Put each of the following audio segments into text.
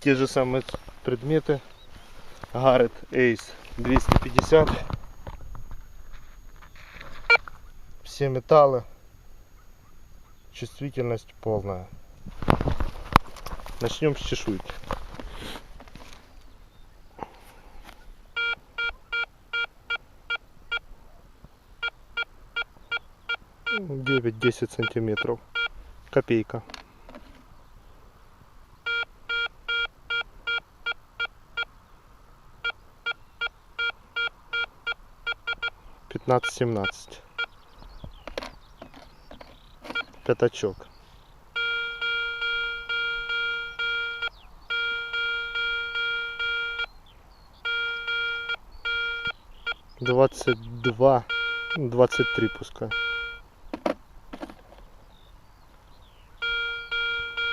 те же самые предметы. Гаррет Ace 250. Все металлы. Чувствительность полная. Начнем с чешуйки. 9-10 сантиметров. Копейка. Пятнадцать-семнадцать. Пятачок. Двадцать два, двадцать три пускай.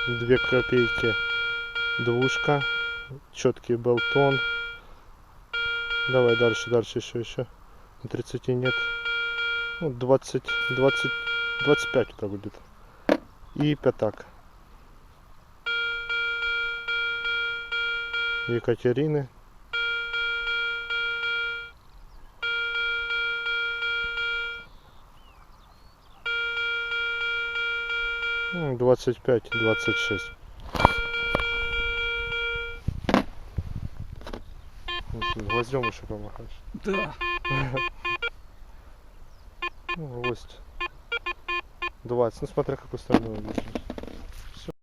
Две копейки двушка, четкий болтон. Давай дальше, дальше еще, еще. На 30 нет. Ну, 20, 20, 25 это будет. И пятак. Екатерины. Ну, 25, 26. Гвоздем еще помахаешь. Да. Ну, гвоздь. 20. Ну смотря какой стороной выйдешь.